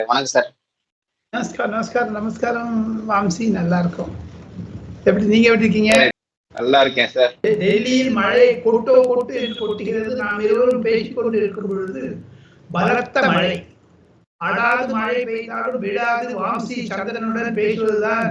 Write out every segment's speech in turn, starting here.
வணக்கம் சார். நமஸ்காரம் நமஸ்காரம் நமஸ்காரம். வாம்சி நல்லா இருக்கும் எப்படி நீங்க எப்படி இருக்கீங்க? நல்லா இருக்கேன் சார். டெல்லியில் மழை கொட்டோ கொட்டு என்று கொட்டுகிறது. நாம் இருவரும் பேசிக் கொண்டு இருக்கும் பொழுது பலத்த மழை. அடாது மழை பெய்தாலும் விடாது வாம்சி சந்திரனுடன் பேசுவதுதான்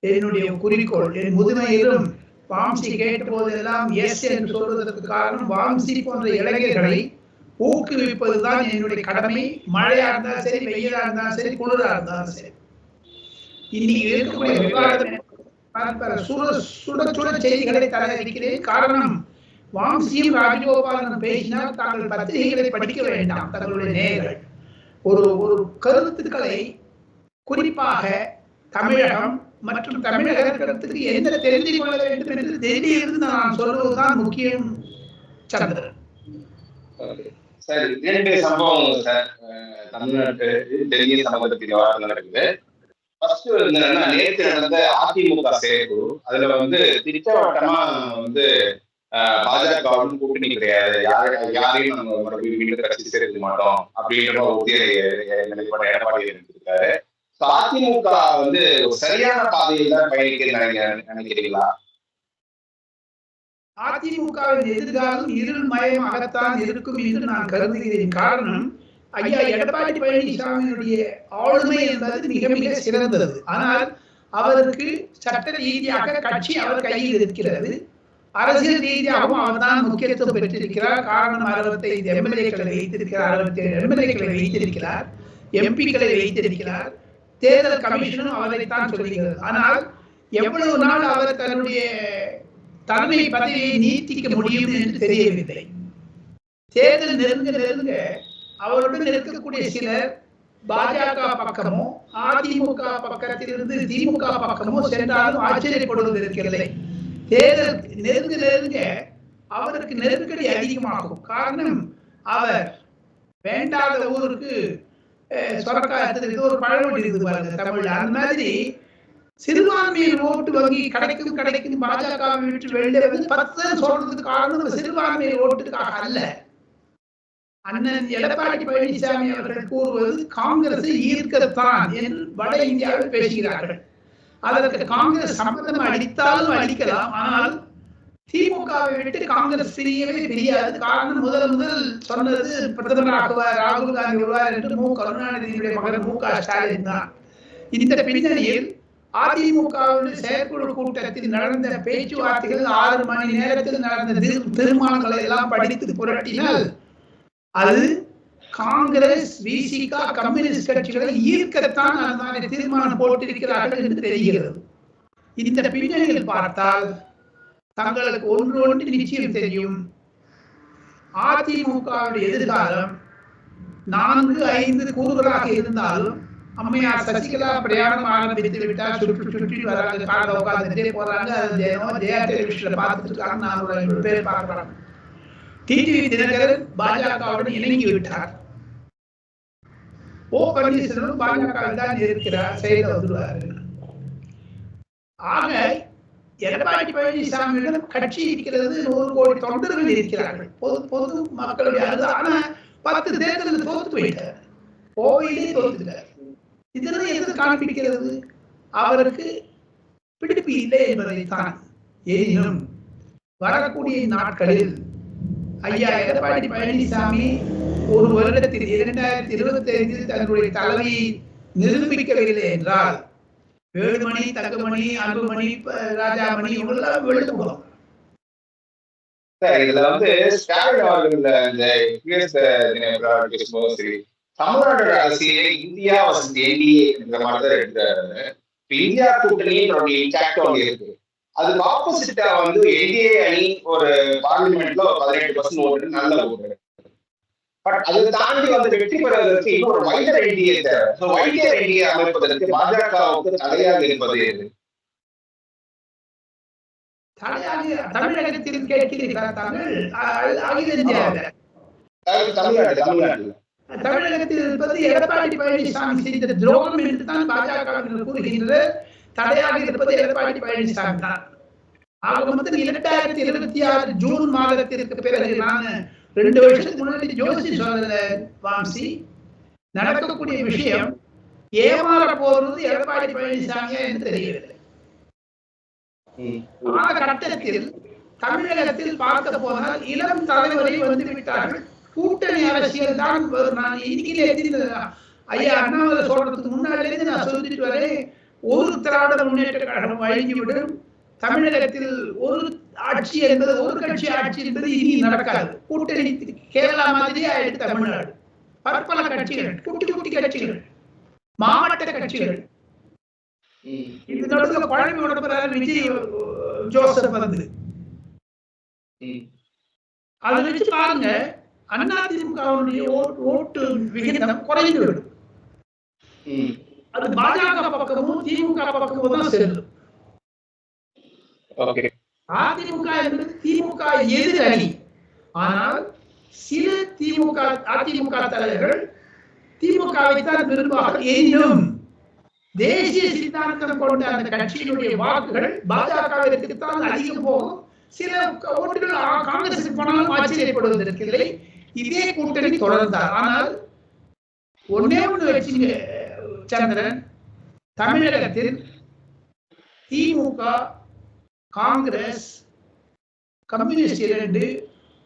என்னுடைய குறிக்கோள். என் முதுமையிலும் வாம்சி கேட்ட போதெல்லாம் எஸ் என்று சொல்வதற்கு காரணம் வாம்சி போன்ற இளைஞர்களை ஊக்குவிப்பதுதான் என்னுடைய கடமை. மழையா இருந்தாலும் சரி வெயிலா இருந்தாலும் சரி குளிரா இருந்தாலும் சரி. இன்னைக்கு இருக்கக்கூடிய விவாதம் சுட சுட சுட செய்திகளை தர இருக்கிறேன் காரணம் வாம்சியும் ராஜகோபாலனும் பேசினால் தாங்கள் பத்திரிகைகளை படிக்க வேண்டாம் தங்களுடைய நேர்கள். ஒரு ஒரு கருத்துக்களை குறிப்பாக தமிழகம் மற்றும் தமிழகத்துக்கு எந்த தெரிந்து கொள்ள வேண்டும் என்று டெல்லியிலிருந்து நான் சொல்வதுதான் முக்கியம் சந்திரன். சார் இரண்டு சம்பவம் சார். தமிழ்நாட்டு டெல்லி சம்பவத்துக்கு விவகாரம் நடக்குது ஃபர்ஸ்ட் வந்து என்னன்னா நேற்று நடந்த அதிமுக செயற்குழு. அதுல வந்து திட்டவட்டமா வந்து அஹ், பாஜகவுடன் கூட்டணி கிடையாது. யாரை யாரையும் நம்ம மறுபடியும் மீண்டும் கட்சி சேர்க்க மாட்டோம் அப்படின்ற ஒரு உறுதியை நிலைப்பாடு எடப்பாடி எடுத்திருக்காரு. அதிமுக வந்து சரியான பாதையில் தான் பயணிக்கிறது நினைக்கிறீங்களா? அதிமுகவின் எதிர்காலம் இருள் மயமாகத்தான் இருக்கும் என்று நான் கருதுகிறேன். காரணம் ஐயா எடப்பாடி பழனிசாமியினுடைய ஆளுமை என்பது மிக மிக சிறந்தது. ஆனால் அவருக்கு சட்ட ரீதியாக கட்சி அவர் கையில் இருக்கிறது. அரசியல் ரீதியாகவும் அவர்தான் முக்கியத்துவம் பெற்றிருக்கிறார். காரணம் அறுபத்தைந்து எம்எல்ஏக்களை வைத்திருக்கிறார். அறுபத்தி ஏழு எம்எல்ஏக்களை வைத்திருக்கிறார். எம்பிக்களை வைத்திருக்கிறார். தேர்தல் கமிஷனும் அவரைத்தான் சொல்லுகிறது. ஆனால் எவ்வளவு நாள் அவர் தன்னுடைய தலைமை பதவியை நீட்டிக்க முடியும் என்று தெரியவில்லை. தேர்தல் நெருங்க நெருங்க அவருடன் இருக்கக்கூடிய சிலர் பாஜக பக்கமோ அதிமுக பக்கத்திலிருந்து திமுக பக்கமோ சென்றாலும் ஆச்சரியப்படுவது இருக்கிறது தேர்தல் நெருங்க நெருங்க அவருக்கு நெருக்கடி அதிகமாகும். காரணம் அவர் வேண்டாத ஊருக்கு அஹ், சொரக்காய் ஒரு பழமொழி இருக்குது பாருங்க தமிழ்ல. அந்த மாதிரி சிறுபான்மையின் ஓட்டு வங்கி கிடைக்கும் கிடைக்கும் பாஜக விட்டு வெளியே வந்து பத்து சொல்றதுக்கு காரணம் சிறுபான்மையின் ஓட்டுக்காக அல்ல. அண்ணன் எடப்பாடி பழனிசாமி அவர்கள் கூறுவது காங்கிரஸை ஈர்க்கத்தான் என்று வட இந்தியாவில் பேசுகிறார்கள். அதற்கு காங்கிரஸ் சம்பந்தம் அளித்தாலும் அளிக்கலாம் ஆனால் திமுகவை விட்டு காங்கிரஸ் பிரியவே பிரியாது. காரணம் முதல் முதல் சொன்னது பிரதமராகுவார் ராகுல் காந்தி வருவார் என்று மு. கருணாநிதியுடைய மகன் மு. க. ஸ்டாலின் தான். இந்த பின்னணியில் அதிமுகவின் செயற்குழு கூட்டத்தில் நடந்த பேச்சுவார்த்தைகள் ஆறு மணி நேரத்தில் நடந்த திரு- தீர்மானங்களை எல்லாம் படித்து புரட்டினால் அது காங்கிரஸ் விசிகா கம்யூனிஸ்ட் கட்சிகளை ஈர்க்கத்தான் அந்த தீர்மானம் போட்டிருக்கிறார்கள் என்று தெரிகிறது. இந்த பின்னணியில் பார்த்தால் தங்களுக்கு ஒன்று ஒன்று நிச்சயம் தெரியும். அதிமுகவுடைய எதிர்காலம் நான்கு ஐந்து கூறுகளாக இருந்தாலும் அம்மையார் சசிகலா பிரயாணம் ஆரம்பித்து விட்டால் சுற்றி சுற்றி வராங்க. காலை உட்காந்துட்டே போறாங்க. அது தினம் ஜெயா டெலிவிஷன்ல பார்த்துட்டு இருக்காங்க. நானூறு ஐநூறு பேர் பார்க்கறாங்க டிடிவி தினகரன் பாஜகவுடன் இணங்கி விட்டார். ஓ பன்னீர்செல்வம் பாஜகவில் தான் இருக்கிறார். செயல வந்துருவாரு. ஆக எடப்பாடி பழனிசாமியிடம் கட்சி இருக்கிறது நூறு கோடி தொண்டர்கள் இருக்கிறார்கள். பொது பொது மக்களுடைய அது ஆனா பத்து தேர்தலில் தோத்து போயிட்டார். கோவிலே தோத்துட்டார். இதெல்லாம் எது காண்பிக்கிறது அவருக்கு பிடிப்பு இல்லை என்பதைத்தான் எனினும் வரக்கூடிய நாட்களில் ஐயா எடப்பாடி பழனிசாமி ஒரு வருடத்தில் இரண்டாயிரத்தி இருபத்தி ஐந்தில் தன்னுடைய தலைமையை நிரூபிக்கவில்லை என்றால் வேலுமணி தங்கமணி அன்புமணி ராஜாமணி இவங்கெல்லாம் வெளுத்து போகும் சார் இதுல வந்து ஸ்டாலின் அவர்கள் இந்த பேசும்போது சரி தமிழ்நாடு அரசியலே இந்தியா வசதி என்டிஏ என்ற மாதிரி தான் எடுக்கிறாரு இப்ப இந்தியா கூட்டணியோட இம்பாக்ட் ஒன்று இருக்கு. அதுக்கு ஆப்போசிட்டா வந்து என்டிஏ அணி ஒரு பார்லிமெண்ட்ல ஒரு பதினெட்டு பர்சன்ட் ஓட்டு நல்ல ஓட்டு பட் அதை தாண்டி வந்து வெற்றி பெறுவதற்கு இன்னொரு வைடர் என்டிஏ தேவை. வைடர் என்டிஏ அமைப்பதற்கு பாஜகவுக்கு தடையாக இருப்பது எது? தமிழகத்தில் கேட்கிறீர்களா அகில இந்தியாவில் அதாவது தமிழ்நாடு தமிழ்நாட்டுல தமிழகத்தில் இருப்பது எடப்பாடி பழனிசாமி செய்த துரோகம் என்று தான் பாஜக கூறுகின்ற தடையாக இருப்பது எடப்பாடி பழனிசாமி தான். ஆக மொத்தம் இரண்டாயிரத்தி இருபத்தி ஆறு ஜூன் மாதத்திற்கு பிறகு நான் ரெண்டு வருஷத்துக்கு முன்னாடி ஜோசி சொன்ன வாம்சி நடக்கக்கூடிய விஷயம் ஏமாற போறது எடப்பாடி பழனிசாமியா என்று தெரியவில்லை ம். ஆன கட்டத்தில் தமிழகத்தில் பார்க்க போனால் இளம் தலைவரை வந்து விட்டார்கள் கூட்டணி அரசியல் தான். நான் இன்னைக்கு ஐயா அண்ணாமலை சொல்றதுக்கு முன்னாடில இருந்து நான் சொல்லிட்டு வரேன். ஒரு திராவிட முன்னேற்ற கழகம் வழங்கிவிடும் தமிழகத்தில் ஒரு ஆட்சி என்பது ஒரு கட்சி ஆட்சி என்பது இனி நடக்காது. கூட்டணி கேரளா மாதிரியே ஆயிடுச்சு தமிழ்நாடு. பற்பல கட்சிகள் குட்டி குட்டி கட்சிகள் மாவட்ட கட்சிகள். ம். இந்த நடுவில் குழம்பு விடுறாரு விஜய் ஜோசப் வந்து. அதை வச்சு பாருங்க. அதிமுகவுடைய ஓட்டு விகிதம் குறைந்து விடும். அது பாஜக பக்கமும் திமுக பக்கமும் தான் செல்லும். அதிமுக என்பது திமுக எதிர் அணி. ஆனால் சில திமுக அதிமுக தலைவர்கள் திமுகவை தான் விரும்புவார்கள் எனினும் தேசிய சித்தாந்தம் கொண்ட அந்த கட்சியினுடைய வாக்குகள் பாஜகவிற்கு தான் அதிகம் போகும். சில ஓட்டுகள் காங்கிரசுக்கு போனாலும் ஆச்சரியப்படுவதற்கில்லை இதே கூட்டணி தொடர்ந்தார் ஆனால் ஒன்னே ஒண்ணு வச்சுங்க சந்திரன் தமிழகத்தில் திமுக காங்கிரஸ் கம்யூனிஸ்ட் இரண்டு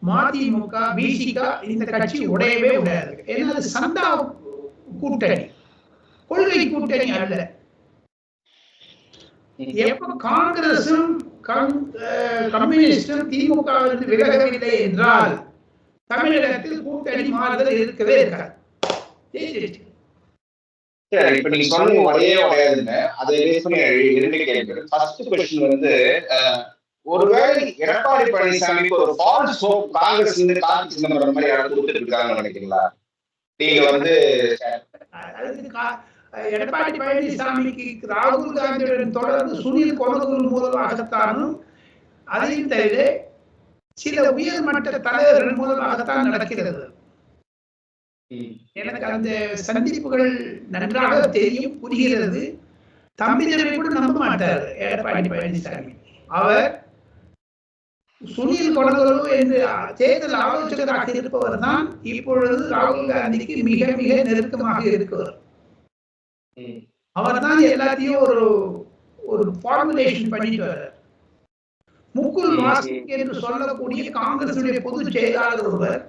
மதிமுக பிசிக இந்த கட்சி உடையவே உடையாது. ஏன்னா அது சந்தா கூட்டணி? கொள்கை கூட்டணி அல்ல. எப்ப காங்கிரசும் அஹ் கம்யூனிஸ்டும் திமுக விலகவில்லை என்றால் தமிழகத்தில் கூட்டணி மாறுதல் இருக்கவே இருக்காது. சரி இப்ப நீங்க சொன்னீங்க உடையே உடையாதுன்னு அதை பேஸ் பண்ணி இரண்டு கேள்விகள். ஃபர்ஸ்ட் கொஸ்டின் வந்து ஒருவேளை எடப்பாடி பழனிசாமிக்கு ஒரு ஃபால்ஸ் ஹோப் காங்கிரஸ் இருந்து கார்த்தி சிதம்பரம் மாதிரி யாராவது கொடுத்துட்டு இருக்காங்கன்னு நினைக்கிறீங்களா? நீங்க வந்து எடப்பாடி பழனிசாமிக்கு ராகுல் காந்தியுடன் தொடர்ந்து சுனில் கொலகுரு மூலமாகத்தானும் அதையும் தவிர சில உயர்மட்ட தலைவர்கள் மூலமாகத்தான் நடக்கிறது. எனக்கு அந்த சந்திப்புகள் நன்றாக தெரியும் புரிகிறது. தம்பிதரை கூட நம்ப மாட்டார். எடப்பாடி பழனிசாமி. அவர் சுனில் கொடகுரு என்று தேர்தல் ஆலோசகராக இருப்பவர் தான் இப்பொழுது ராகுல் காந்திக்கு மிக மிக நெருக்கமாக இருக்கிறார். அவர் தான் எல்லாத்தையும் ஒரு ஒரு ஃபார்முலேஷன் பண்ணிட்டு வர்றார். முகுல் வாஸ்னிக் என்று சொல்லக்கூடிய காங்கிரசுடைய பொதுச் செயலாளர் ஒருவர்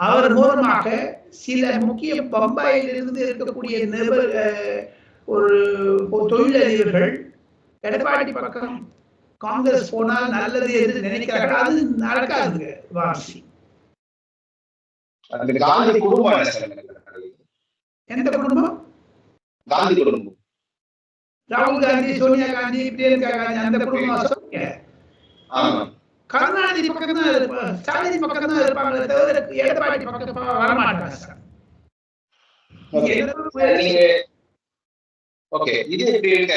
அவர் மூலமாக சில முக்கிய பம்பாயில் இருந்து இருக்கக்கூடிய அஹ், ஒரு தொழிலதிபர்கள் எடப்பாடி பக்கம் காங்கிரஸ் போனால் நல்லது என்று நினைக்கிறார்கள். அது நடக்காதுங்க வாசி? எந்த குடும்பம்? காந்தி குடும்பம். ராகுல் காந்தி சோனியா காந்தி பிரியங்கா காந்தி அந்த குடும்பம் சொல்லுங்க கருணாநிதி பக்கம் தான் இருப்பாங்க ஸ்டாலின் பக்கம் தான் இருப்பாங்களே தவிர எடப்பாடி பக்கம் வரமாட்டாங்க சார்? ஓகே. இது எப்படி இருக்க?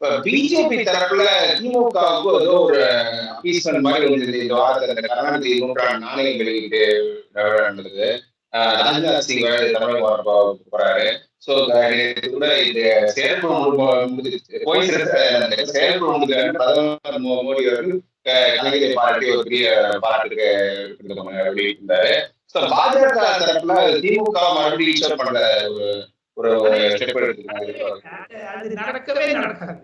பிஜேபி தரப்புல திமுகவுக்கு ஏதோ ஒரு அப்பீஸ்மெண்ட் மாதிரி வந்தது இந்த வாரத்துல இந்த கருணாநிதி நூற்றாண்டு நாணயம் வெளியிட்டு நடந்தது. ராஜ்நாத் சிங் போ- போறாரு. சோ கூட இது செயற்குழு முடிஞ்சிருச்சு. போய் சேர்ந்த அந்த செயற்குழு முடிஞ்ச பிரதமர் மோடி அவர்கள் கலைஞரை பாராட்டி ஒரு பெரிய பாராட்டுக்கு வெளியிட்டிருந்தாரு பாஜக தரப்புல திமுக மறுபடியும் பண்ற ஒரு ஒரு ஸ்டெப் அது- நடக்கவே நடக்காது.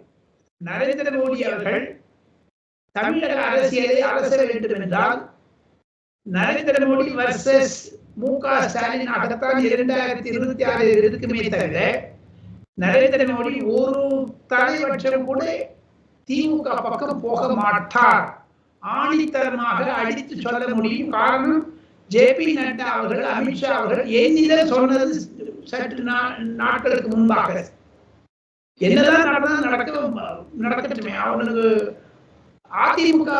நரேந்திர மோடி அவர்கள் தமிழக அரசியலை அலச வேண்டும் என்றால் நரேந்திர மோடி வர்சஸ் மு க ஸ்டாலின் ஆகத்தான் இரண்டாயிரத்தி இருபத்தி ஆறு இருக்குமே தவிர நரேந்திர மோடி ஒரு தலைபட்சம் கூட திமுக பக்கம் போக மாட்டார். ஆணித்தரமாக அடித்து சொல்ல முடியும் காரணம் ஜே பி நட்டா அவர்கள் அமித்ஷா அவர்கள் என்னிடம் சொன்னது சற்று நாட்களுக்கு முன்பாக? என்னதான் நடந்தது நடக்க நடக்கட்டுமே. அவனுக்கு அதிமுக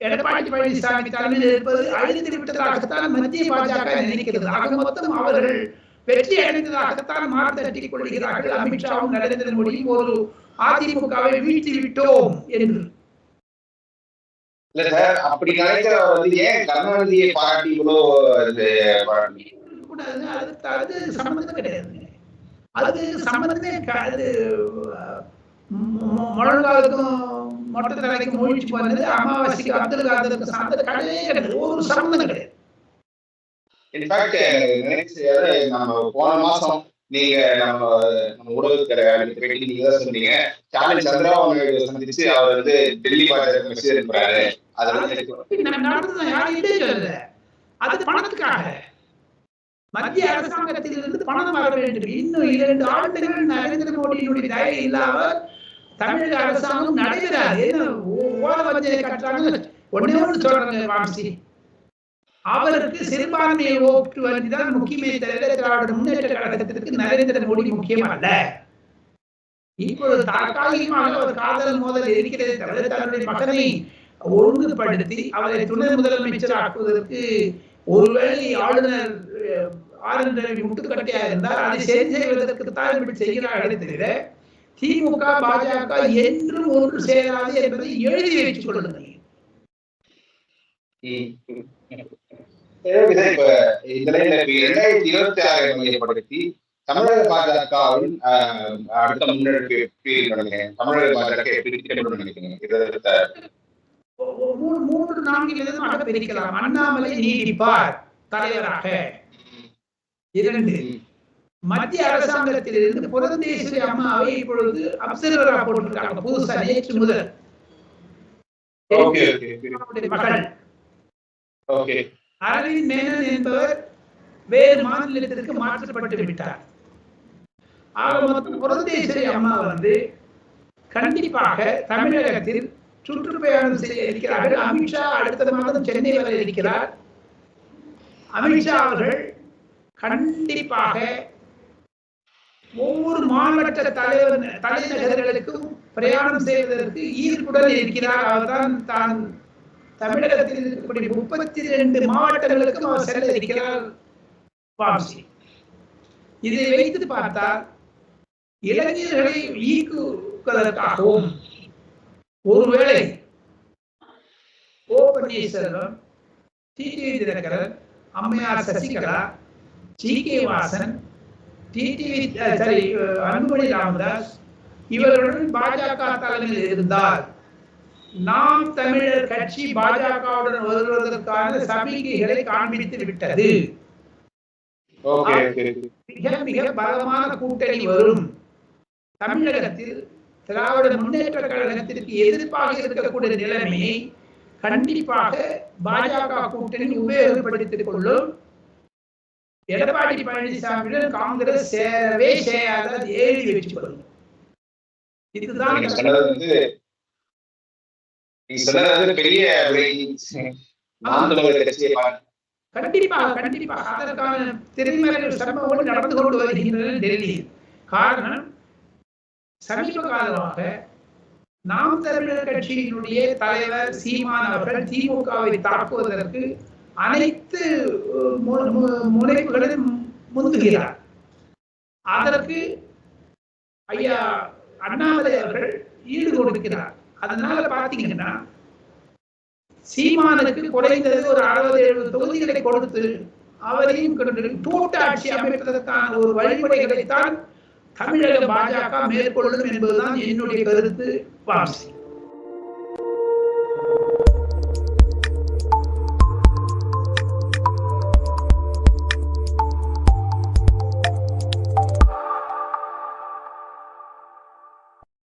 எடப்பாடி பழனிசாமி தலைமையில் இருப்பது அழிந்து விட்டதாகத்தான் மத்திய பாஜக நினைக்கிறது. ஆக மொத்தம் அவர்கள் வெற்றி அடைந்ததாகத்தான் மாறு தட்டிக் கொள்கிறார்கள் அமித்ஷாவும் நரேந்திர மோடியும் ஒரு அதிமுகவை வீழ்த்தி விட்டோம் என்று. இல்ல சார் அப்படி நினைக்கிறவர் வந்து ஏன் கருணாநிதியை பாராட்டி இவ்வளோ இது பாராட்டி? கூடாது. அது அது சம்பந்தம் கிடையாது. அது சம்பந்தமே க- அது முழங்காலுக்கும் மொட்டை தலைக்கும் மூழ்கி போனது அமாவாசைக்கு அப்துல் காதருக்கு அந்த கிடையவே கிடையாது. ஒரு சம்பந்தம் கிடையாது. இன்ஃபேக்ட் நினைச்சு நம்ம போன மாசம் நீங்க நம்ம நம்ம ஊடகத்துறை வேலைக்கு போயிட்டு நீங்க தான் சொன்னீங்க. ஸ்டாலின் சந்திரா அவங்க சந்திச்சு அவர் வந்து டெல்லி பாஜக மெசேஜ் அனுப்புறாரு அதெல்லாம் அது பணத்துக்காக. மத்திய அரசாங்கத்திலிருந்து பணம் வர வேண்டும் இன்னும் இரண்டு ஆண்டுகள் நரேந்திர மோடியினுடைய தயவு இல்லாமல் தமிழக அரசாங்கம் நடைபெறாது. என்ன ஓ- வஞ்சனை கட்டுறாங்க ஒன்னே ஒன்று சொல்றாங்க வாசி அவருக்கு சிறுபான்மையை ஓட்டு வங்கிதான் முக்கியமே தவிர திராவிட முன்னேற்ற கழகத்திற்கு நரேந்திர மோடி முக்கியம் அல்ல. இப்பொழுது தற்காலிகமாக ஒரு காதல் மோதல் இருக்கிறதே தவிர தன்னுடைய மகனை ஒழுங்குபடுத்தி அவரை துணை முதலமைச்சர் ஆக்குவதற்கு ஒருவேளை ஆளுநர் ஆர் என் ரவி முட்டுக்கட்டையா இருந்தால் அதை சரி செய்வதற்கு தான் இப்படி செய்கிறார்களே தவிர திமுக பாஜக என்றும் ஒன்று சேராது என்பதை எழுதி வைத்துக் கொள்ளுங்கள். இதை இப்ப இந்த லைன்ல இப்ப இரண்டாயிரத்தி இருபத்தி ஆறை மையப்படுத்தி தமிழக பாஜகவின் ஆஹ், அடுத்த முன்னெடுப்பு எப்படி நினைக்கிறேன் தமிழக பாஜக எப்படி இருக்கணும்னு நினைக்கிறீங்க? இதை ஒ- ஒ- மூணு மூன்று நான்கு விதமாக பிரிக்கலாம். அண்ணாமலை நீடிப்பார் தலைவராக. இரண்டு மத்திய அரசாங்கத்திலிருந்து புரந்தேஸ்வரி அம்மாவை இப்பொழுது அப்சர்வரா போட்டிருக்காங்க. புதுசா நேற்று முதல். மகள் ஓகே. அரவிந்த் மேனன் என்பவர் வேறு மாநிலத்திற்கு மாற்றப்பட்டு விட்டார். ஆக மொத்தம் புரந்தேஸ்வரி அம்மா வந்து கண்டிப்பாக தமிழகத்தில் சுற்றுப்பயணம் செய்ய இருக்கிறார்கள் அமித்ஷா அடுத்த மாதம் சென்னை வர இருக்கிறார். அமித்ஷா அவர்கள் கண்டிப்பாக ஒவ்வொரு மாவட்ட தலைவர் தலைநகர்களுக்கும் பிரயாணம் செய்வதற்கு ஈர்ப்புடன் இருக்கிறார். அவர்தான் தான் தமிழகத்தில் இருக்கக்கூடிய முப்பத்தி ரெண்டு மாவட்டங்களுக்கும் அவர் செல்ல இருக்கிறார். வாம்சி இதை வைத்து பார்த்தால் இளைஞர்களை ஈக்குவதற்காகவும் ஒருவேளை ஓ பன்னீர்செல்வம் டிடிவி தினகரன் அம்மையார் Sasikala G. K. Vasan TTV sorry Anbumani Ramadoss இவர்களுடன் பாஜக தலைமையில் இருந்தால் நாம் தமிழர் கட்சி பாஜகவுடன் வருவதற்கான சமிகைகளை காண்பித்து விட்டது. மிக மிக பலமான கூட்டணி வரும். தமிழகத்தில் திராவிட முன்னேற்ற கழகத்திற்கு எதிர்ப்பாக இருக்கக்கூடிய நிலைமையை கண்டிப்பாக பாஜக கூட்டணி உபயோகப்படுத்திக் கொள்ளும். எடப்பாடி பழனிசாமியுடன் காங்கிரஸ் சேரவே சேராத எழுதி வச்சுக் கொள்ளும் இதுதான் நீங்க சொன்னது வந்து நீங்க சொன்னது வந்து பெரிய ஒரு நாம் தமிழர் கட்சியை பா- கண்டிப்பாக கண்டிப்பாக அதற்கான திரைமறைவு சம்பவங்கள் நடந்து கொண்டு வருகின்றன டெல்லியில். காரணம் சமீப காலமாக நாம் தமிழர் கட்சியினுடைய தலைவர் சீமான் அவர்கள் திமுகவை தாக்குவதற்கு அனைத்து முனைப்புகளிலும் முந்துகிறார். அதற்கு ஐயா அண்ணாமலை அவர்கள் ஈடு கொடுக்கிறார் அதனால பாத்தீங்கன்னா சீமானுக்கு குறைந்தது ஒரு அறுபது எழுபது தொகுதிகளை கொடுத்து அவரையும் கூட்டாட்சி அமைப்பதற்கான ஒரு வழிமுறைகளைத்தான் தமிழக பாஜக மேற்கொள்ளும் என்பதுதான் என்னுடைய கருத்து வாசி.